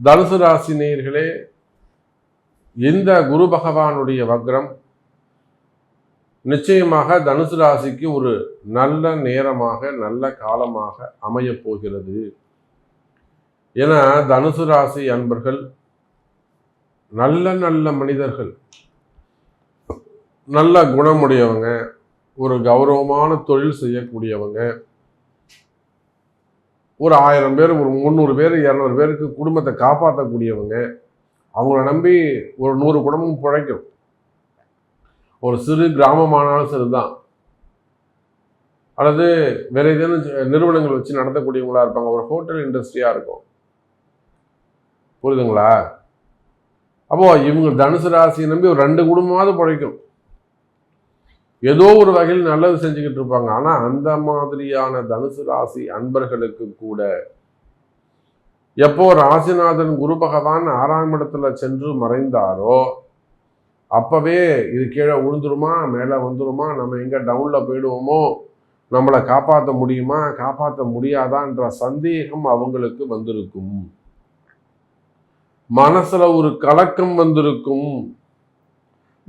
தனுசு ராசி நேர்களே இந்த குரு பகவானுடைய வக்ரம் நிச்சயமாக தனுசு ராசிக்கு ஒரு நல்ல நேரமாக நல்ல காலமாக அமையப் போகிறது. ஏன்னா தனுசு ராசி அன்பர்கள் நல்ல நல்ல மனிதர்கள் நல்ல குணமுடையவங்க ஒரு கௌரவமான தொழில் செய்யக்கூடியவங்க ஒரு ஆயிரம் பேர் ஒரு முந்நூறு பேர் இரநூறு பேருக்கு குடும்பத்தை காப்பாற்றக்கூடியவங்க அவங்கள நம்பி ஒரு நூறு குடும்பம் பிழைக்கும். ஒரு சிறு கிராமமானாலும் சரிதான். அல்லது வேற ஏதேனும் நிறுவனங்கள் வச்சு நடத்தக்கூடியவங்களா இருப்பாங்க. ஒரு ஹோட்டல் இண்டஸ்ட்ரியாக இருக்கும். புரியுதுங்களா? அப்போ இவங்க தனுசு ராசியை நம்பி ஒரு ரெண்டு குடும்பமாவது பிழைக்கும். ஏதோ ஒரு வகையில் நல்லது செஞ்சுக்கிட்டு இருப்பாங்க. ஆனால் அந்த மாதிரியான தனுசு ராசி அன்பர்களுக்கு கூட எப்போ ராசிநாதன் குரு பகவான் ஆறாம் இடத்துல சென்று மறைந்தாரோ அப்பவே இது கீழே விழுந்துருமா மேலே வந்துருமா நம்ம எங்கே டவுனில் போயிடுவோமோ நம்மளை காப்பாற்ற முடியுமா காப்பாற்ற முடியாதான்ற சந்தேகம் அவங்களுக்கு வந்திருக்கும். மனசுல ஒரு கலக்கம் வந்திருக்கும்.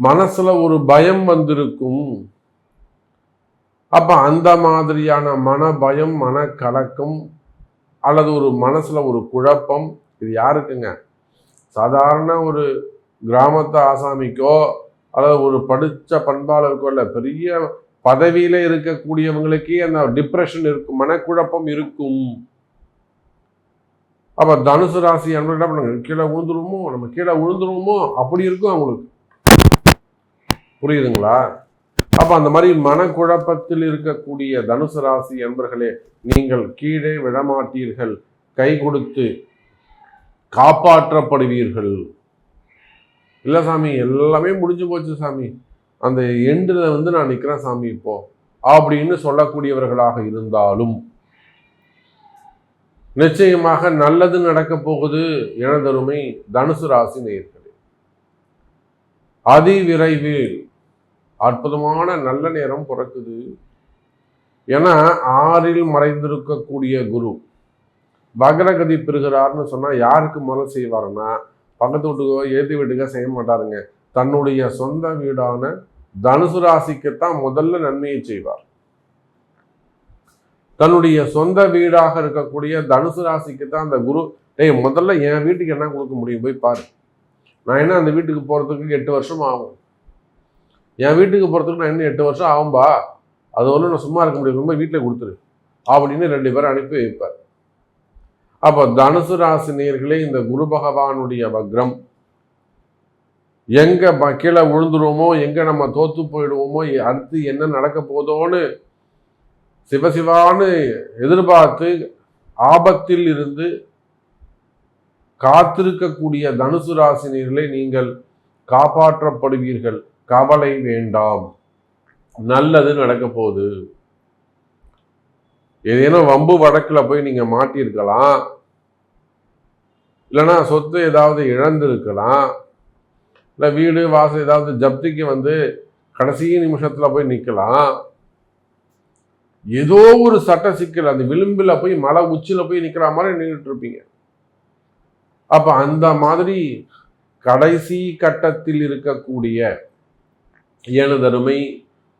மனசுல ஒரு பயம் வந்திருக்கும். அப்ப அந்த மாதிரியான மன பயம் மன கலக்கம் அல்லது ஒரு மனசுல ஒரு குழப்பம் இது யாருக்குங்க? சாதாரண ஒரு கிராமத்து ஆசாமிக்கோ அல்லது ஒரு படித்த பண்பாளருக்கோ இல்லை பெரிய பதவியில இருக்கக்கூடியவங்களுக்கே அந்த டிப்ரெஷன் இருக்கும் மனக்குழப்பம் இருக்கும். அப்ப தனுசு ராசி அன்பர்கள் என்ன பண்ணுங்க கீழே விழுந்துருவோமோ? நம்ம கீழே விழுந்துருவோமோ? அப்படி இருக்கும் அவங்களுக்கு. புரியுதுங்களா? அப்ப அந்த மாதிரி மனக்குழப்பத்தில் இருக்கக்கூடிய தனுசு ராசி என்பர்களே நீங்கள் கீழே விழமாட்டீர்கள். கை கொடுத்து காப்பாற்றப்படுவீர்கள். இல்லை சாமி எல்லாமே முடிஞ்சு போச்சு சாமி. அந்த எண்டில் வந்து நான் நிற்கிறேன் சாமி இப்போ. அப்படின்னு சொல்லக்கூடியவர்களாக இருந்தாலும் நிச்சயமாக நல்லது நடக்க போகுது எனதருமை தனுசு ராசி நேர்களே அதிவிரைவில் அற்புதமான நல்ல நேரம் பிறக்குது. ஏன்னா ஆறில் மறைந்திருக்கக்கூடிய குரு வக்ரகதி பெறுகிறார்னு சொன்னால் யாருக்கு முதல்ல செய்வாருன்னா பக்கத்து வீட்டுக்கோ ஏற்றி வீட்டுக்கோ செய்ய மாட்டாருங்க. தன்னுடைய சொந்த வீடான தனுசு ராசிக்குத்தான் முதல்ல நன்மையை செய்வார். தன்னுடைய சொந்த வீடாக இருக்கக்கூடிய தனுசு ராசிக்கு தான் அந்த குரு டேய் முதல்ல என் வீட்டுக்கு என்ன கொடுக்க முடியும்? போய் பாரு. நான் என்ன அந்த வீட்டுக்கு போகிறதுக்கு எட்டு வருஷம் ஆகும். என் வீட்டுக்கு போகிறதுக்கு நான் இன்னும் எட்டு வருஷம் ஆகும்பா? அது ஒன்றும் நான் சும்மா இருக்க முடியும் ரொம்ப வீட்டில் கொடுத்துரு. அப்படின்னு ரெண்டு பேரும் அனுப்பி வைப்பார். அப்போ தனுசு ராசி நேர்களே இந்த குரு பகவானுடைய வக்ரம் எங்கே கீழே விழுந்துருவோமோ எங்கே நம்ம தோத்து போயிடுவோமோ அடுத்து என்ன நடக்க போதோன்னு சிவசிவான்னு எதிர்பார்த்து ஆபத்தில் இருந்து காத்திருக்கக்கூடிய தனுசு ராசினியர்களை நீங்கள் காப்பாற்றப்படுவீர்கள். கவலை வேண்டாம். நல்லது நடக்க போகுது. ஏதேனும் வம்பு வடக்கில் போய் நீங்கள் மாட்டியிருக்கலாம். இல்லைன்னா சொத்து ஏதாவது இழந்திருக்கலாம். இல்லை வீடு வாசல் ஏதாவது ஜப்திக்கு வந்து கடைசி நிமிஷத்தில் போய் நிற்கலாம். ஏதோ ஒரு சட்ட சிக்கல் அந்த விளிம்பில் போய் மலை உச்சியில் போய் நிற்கிற மாதிரி நின்றுட்டு இருப்பீங்க. அப்போ அந்த மாதிரி கடைசி கட்டத்தில் இருக்கக்கூடிய எனதருமை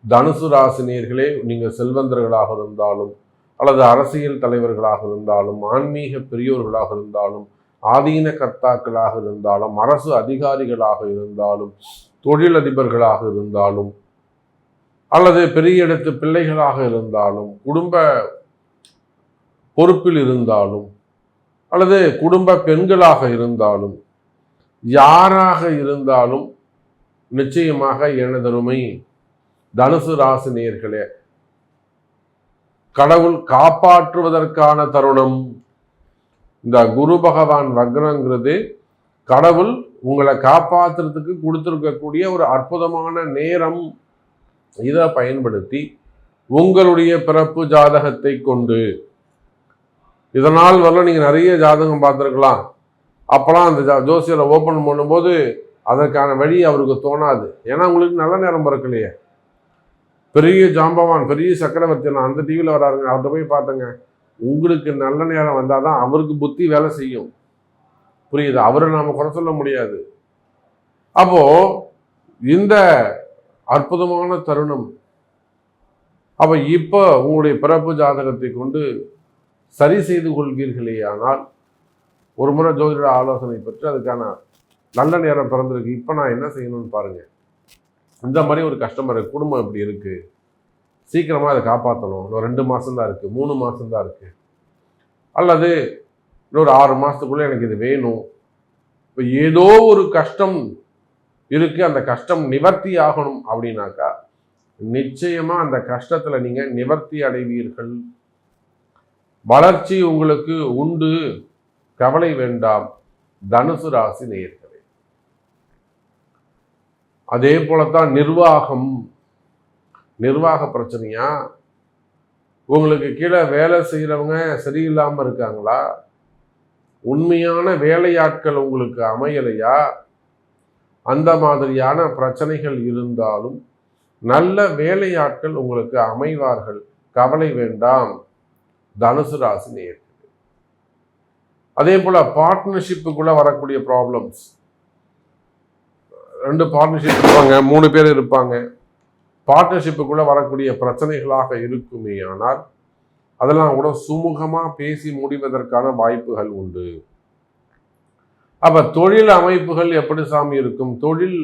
தனுசு ராசினியர்களே நீங்கள் செல்வந்தர்களாக இருந்தாலும் அல்லது அரசியல் தலைவர்களாக இருந்தாலும் ஆன்மீக பெரியோர்களாக இருந்தாலும் ஆதீன கர்த்தாக்களாக இருந்தாலும் அரசு அதிகாரிகளாக இருந்தாலும் தொழிலதிபர்களாக இருந்தாலும் அல்லது பெரிய இடத்து பிள்ளைகளாக இருந்தாலும் குடும்ப பொறுப்பில் இருந்தாலும் அல்லது குடும்ப பெண்களாக இருந்தாலும் யாராக இருந்தாலும் நிச்சயமாக எனதருமை தனுசு ராசி நேர்களே கடவுள் காப்பாற்றுவதற்கான தருணம். இந்த குரு பகவான் வக்ரங்கிறது கடவுள் உங்களை காப்பாற்றுறதுக்கு கொடுத்துருக்கக்கூடிய ஒரு அற்புதமான நேரம். இதை பயன்படுத்தி உங்களுடைய பிறப்பு ஜாதகத்தை கொண்டு இதனால் வரல நீங்கள் நிறைய ஜாதகம் பார்த்துருக்கலாம். அப்போலாம் அந்த ஜா- ஜோசியரை ஓப்பன் பண்ணும்போது அதற்கான வழி அவருக்கு தோணாது. ஏன்னா உங்களுக்கு நல்ல நேரம் பிறக்கலையே. பெரிய ஜாம்பவான் பெரிய சக்கரவர்த்தி நான் அந்த டிவியில் வராருங்க. அவர்கிட்ட போய் பார்த்தங்க. உங்களுக்கு நல்ல நேரம் வந்தால் தான் அவருக்கு புத்தி வேலை செய்யும். புரியுது? அவரை நாம் குறை சொல்ல முடியாது. அப்போ இந்த அற்புதமான தருணம். அப்போ இப்போ உங்களுடைய பிறப்பு ஜாதகத்தை கொண்டு சரி செய்து கொள்வீர்களே ஆனால் ஒரு முறை ஜோதிட ஆலோசனை பெற்று அதுக்கான நல்ல நேரம் பிறந்திருக்கு இப்போ நான் என்ன செய்யணும்னு பாருங்கள் இந்த மாதிரி ஒரு கஸ்டமர் குடும்பம் இப்படி இருக்குது சீக்கிரமாக அதை காப்பாற்றணும் இன்னும் ரெண்டு மாதம்தான் தான் மூணு மாதம்தான் இருக்குது அல்லது இன்னொரு ஆறு மாதத்துக்குள்ளே எனக்கு இது வேணும். இப்போ ஏதோ ஒரு கஷ்டம் இருக்குது அந்த கஷ்டம் நிவர்த்தி ஆகணும் அப்படின்னாக்கா நிச்சயமாக அந்த கஷ்டத்தில் நீங்கள் நிவர்த்தி அடைவீர்கள். வளர்ச்சி உங்களுக்கு உண்டு. கவலை வேண்டாம். தனுசு ராசி நேர்கள் அதே போலத்தான் நிர்வாகம் நிர்வாக பிரச்சனையா? உங்களுக்கு கீழே வேலை செய்கிறவங்க சரியில்லாமல் இருக்காங்களா? உண்மையான வேலையாட்கள் உங்களுக்கு அமையலையா? அந்த மாதிரியான பிரச்சனைகள் இருந்தாலும் நல்ல வேலையாட்கள் உங்களுக்கு அமைவார்கள். கவலை வேண்டாம். தனுசு ராசி அதே போல் பார்ட்னர்ஷிப்புக்குள்ளே வரக்கூடிய ப்ராப்ளம்ஸ் ரெண்டு பார்ட்னர்ஷிப் இருப்பாங்க மூணு பேர் இருப்பாங்க. பார்ட்னர்ஷிப்புக்குள்ள வரக்கூடிய பிரச்சனைகளாக இருக்குமே ஆனால் அதெல்லாம் கூட சுமூகமாக பேசி முடிவதற்கான வாய்ப்புகள் உண்டு. அப்போ தொழில் அமைப்புகள் எப்படி சாமி இருக்கும்? தொழில்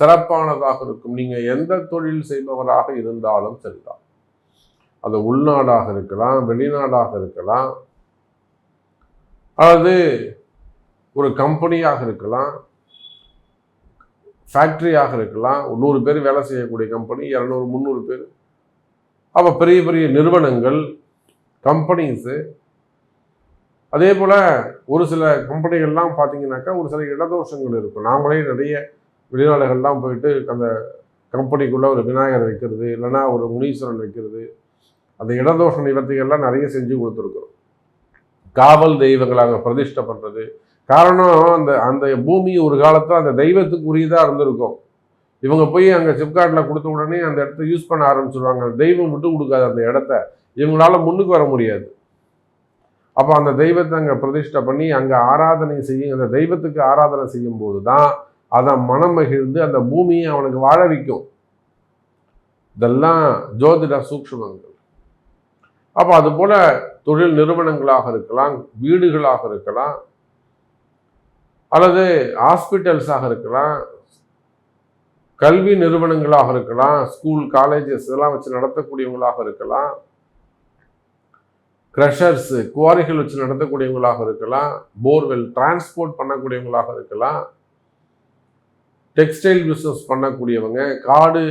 சிறப்பானதாக இருக்கும். நீங்கள் எந்த தொழில் செய்பவராக இருந்தாலும் சரிதான். அது உள்நாடாக இருக்கலாம் வெளிநாடாக இருக்கலாம். அல்லது ஒரு கம்பெனியாக இருக்கலாம். ஃபேக்ட்ரியாக இருக்கலாம். நூறு பேர் வேலை செய்யக்கூடிய கம்பெனி இரநூறு முந்நூறு பேர். அப்போ பெரிய பெரிய நிறுவனங்கள் கம்பெனிஸு அதே போல் ஒரு சில கம்பெனிகள்லாம் பார்த்தீங்கன்னாக்கா ஒரு சில இடதோஷங்கள் இருக்கும். நாமளே நிறைய வெளிநாடுகள்லாம் போயிட்டு அந்த கம்பெனிக்குள்ளே ஒரு விநாயகர் வைக்கிறது இல்லைன்னா ஒரு முனீஸ்வரன் வைக்கிறது. அந்த இடதோஷ நிவர்த்திகள்லாம் நிறைய செஞ்சு கொடுத்துருக்குறோம். காவல் தெய்வங்களை அங்கே பிரதிஷ்டை பண்ணுறது காரணம் அந்த அந்த பூமி ஒரு காலத்தில் அந்த தெய்வத்துக்கு உரியதாக இருந்திருக்கும். இவங்க போய் அங்கே சிப்காட்டில் கொடுத்த உடனே அந்த இடத்த யூஸ் பண்ண ஆரம்பிச்சிருவாங்க. அந்த தெய்வம் விட்டு கொடுக்காது அந்த இடத்த. இவங்களால முன்னுக்கு வர முடியாது. அப்போ அந்த தெய்வத்தை அங்கே பிரதிஷ்டை பண்ணி அங்கே ஆராதனை செய்யும் அந்த தெய்வத்துக்கு ஆராதனை செய்யும் போது தான் அதை மனம் மகிழ்ந்து அந்த பூமியை அவனுக்கு வாழ வைக்கும். இதெல்லாம் ஜோதிட சூக்ஷமங்கள். அப்போ அதுபோல் தொழில் நிறுவனங்களாக இருக்கலாம் வீடுகளாக இருக்கலாம் அல்லது ஹாஸ்பிட்டல்ஸாக இருக்கலாம் கல்வி நிறுவனங்களாக இருக்கலாம் ஸ்கூல் காலேஜஸ் இதெல்லாம் வச்சு நடத்தக்கூடியவங்களாக இருக்கலாம் க்ரஷர்ஸ் குவாரிகள் வச்சு நடத்தக்கூடியவங்களாக இருக்கலாம் போர்வெல் டிரான்ஸ்போர்ட் பண்ணக்கூடியவங்களாக இருக்கலாம் டெக்ஸ்டைல் பிஸ்னஸ் பண்ணக்கூடியவங்க காடு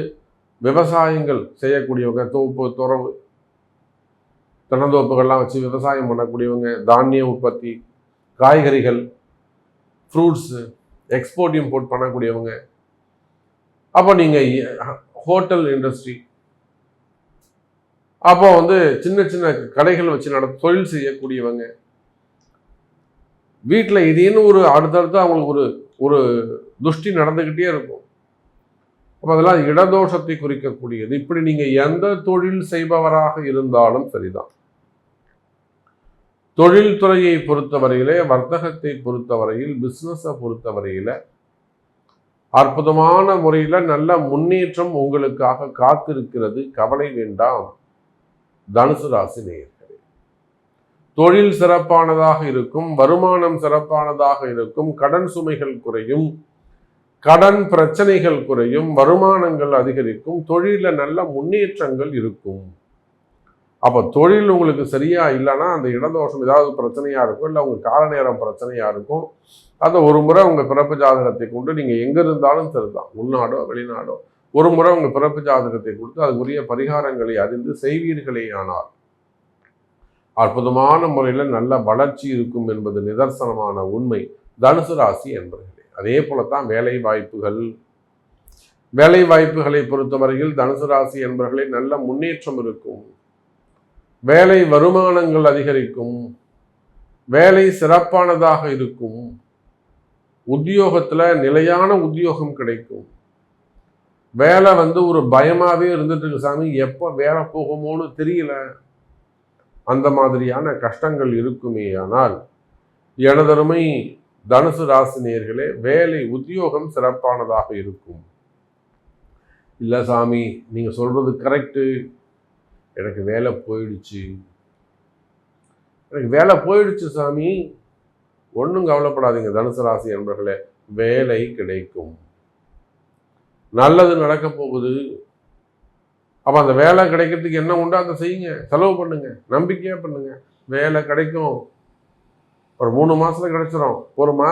விவசாயங்கள் செய்யக்கூடியவங்க தோப்பு துறவு தென்னந்தோப்புகள்லாம் வச்சு விவசாயம் பண்ணக்கூடியவங்க தானிய உற்பத்தி காய்கறிகள் ஃப்ரூட்ஸு எக்ஸ்போர்ட் இம்போர்ட் பண்ணக்கூடியவங்க. அப்போ நீங்கள் ஹோட்டல் இண்டஸ்ட்ரி அப்போ வந்து சின்ன சின்ன கடைகள் வச்சு நட தொழில் செய்யக்கூடியவங்க. வீட்டில் இதேன்னு ஒரு அடுத்தடுத்து அவங்களுக்கு ஒரு ஒரு துஷ்டி நடந்துக்கிட்டே இருக்கும். அப்போ அதெல்லாம் இடதோஷத்தை குறிக்கக்கூடியது. இப்படி நீங்கள் எந்த தொழில் செய்பவராக இருந்தாலும் சரிதான். தொழில்துறையை பொறுத்தவரையிலே வர்த்தகத்தை பொறுத்தவரையில் பிஸ்னஸை பொறுத்தவரையில் அற்புதமான முறையில் நல்ல முன்னேற்றம் உங்களுக்காக காத்திருக்கிறது. கவலை வேண்டாம். தனுசு ராசி நேயர்களே. தொழில் சிறப்பானதாக இருக்கும் வருமானம் சிறப்பானதாக இருக்கும் கடன் சுமைகள் குறையும் கடன் பிரச்சனைகள் குறையும் வருமானங்கள் அதிகரிக்கும் தொழிலில் நல்ல முன்னேற்றங்கள் இருக்கும். அப்போ தொழில் உங்களுக்கு சரியாக இல்லைன்னா அந்த இடதோஷம் ஏதாவது பிரச்சனையாக இருக்கும் இல்லை உங்கள் கால நேரம் பிரச்சனையாக இருக்கும். அதை ஒரு முறை உங்கள் பிறப்பு ஜாதகத்தை கொண்டு நீங்கள் எங்கே இருந்தாலும் சரிதான் உள்நாடோ வெளிநாடோ. ஒரு முறை உங்கள் பிறப்பு ஜாதகத்தை கொடுத்து அதுக்குரிய பரிகாரங்களை அறிந்து செய்வீர்களே ஆனால். அற்புதமான முறையில் நல்ல வளர்ச்சி இருக்கும் என்பது நிதர்சனமான உண்மை. தனுசு ராசி என்பர்களே அதே போலத்தான் வேலை வாய்ப்புகள். வேலை வாய்ப்புகளை பொறுத்தவரையில் தனுசு ராசி என்பர்களே நல்ல முன்னேற்றம் இருக்கும். வேலை வருமானங்கள் அதிகரிக்கும் வேலை சிறப்பானதாக இருக்கும் உத்தியோகத்தில் நிலையான உத்தியோகம் கிடைக்கும். வேலை வந்து ஒரு பயமாகவே இருந்துட்டு இருக்கு சாமி. எப்போ வேலை போகுமோன்னு தெரியல. அந்த மாதிரியான கஷ்டங்கள் இருக்குமே ஆனால் எனதருமை தனுசு ராசினியர்களே வேலை உத்தியோகம் சிறப்பானதாக இருக்கும். இல்லை சாமி நீங்கள் சொல்றது கரெக்டு எனக்கு வேலை போயிடுச்சு. எனக்கு வேலை போயிடுச்சு சாமி. ஒன்றும் கவலைப்படாதீங்க தனுசு ராசி என்பர்களே வேலை கிடைக்கும். நல்லது நடக்க போகுது. அப்போ அந்த வேலை கிடைக்கிறதுக்கு என்ன உண்டோ அதை செய்யுங்க. செலவு பண்ணுங்க நம்பிக்கையாக பண்ணுங்க. வேலை கிடைக்கும். ஒரு மூணு மாதத்தில் கிடைச்சிரும் போருமா?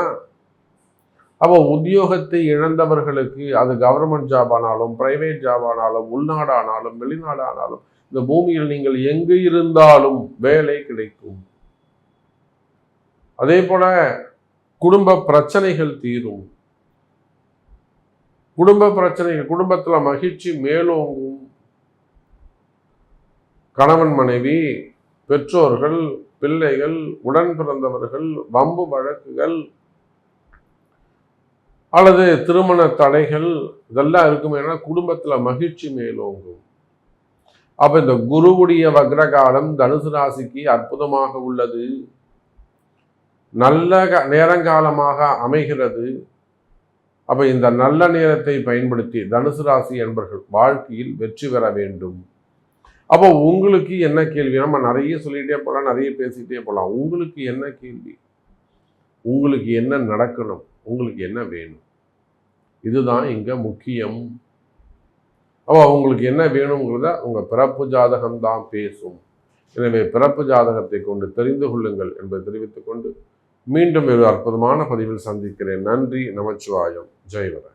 அப்போ உத்தியோகத்தை இழந்தவர்களுக்கு அது கவர்மெண்ட் ஜாப் ஆனாலும் ப்ரைவேட் ஜாப் ஆனாலும் உள்நாடு ஆனாலும் வெளிநாடு ஆனாலும் இந்த பூமியில் நீங்கள் எங்கு இருந்தாலும் வேலை கிடைக்கும். அதே போல குடும்ப பிரச்சனைகள் தீரும். குடும்ப பிரச்சனைகள் குடும்பத்தில் மகிழ்ச்சி மேலோங்கும். கணவன் மனைவி பெற்றோர்கள் பிள்ளைகள் உடன் பிறந்தவர்கள் வம்பு வழக்குகள் அல்லது திருமண தடைகள் இதெல்லாம் இருக்குமே ஏன்னா குடும்பத்தில் மகிழ்ச்சி மேலோங்கும். அப்போ இந்த குருவுடைய வக்ரகாலம் தனுசு ராசிக்கு அற்புதமாக உள்ளது. நல்ல க- நேரங்காலமாக அமைகிறது. அப்போ இந்த நல்ல நேரத்தை பயன்படுத்தி தனுசு ராசி என்பர்கள் வாழ்க்கையில் வெற்றி பெற வேண்டும். அப்போ உங்களுக்கு என்ன கேள்வி? நம்ம நிறைய சொல்லிகிட்டே போகலாம் நிறைய பேசிகிட்டே போகலாம் உங்களுக்கு என்ன கேள்வி? உங்களுக்கு என்ன நடக்கணும்? உங்களுக்கு என்ன வேணும்? இதுதான் இங்கே முக்கியம். அப்போ உங்களுக்கு என்ன வேணுங்கிறத உங்கள் பிறப்பு ஜாதகம் தான் பேசும். எனவே பிறப்பு ஜாதகத்தை கொண்டு தெரிந்து கொள்ளுங்கள் என்பதை தெரிவித்துக்கொண்டு மீண்டும் ஒரு அற்புதமான பதிவில் சந்திக்கிறேன். நன்றி நமச்சிவாயம். ஜெயவர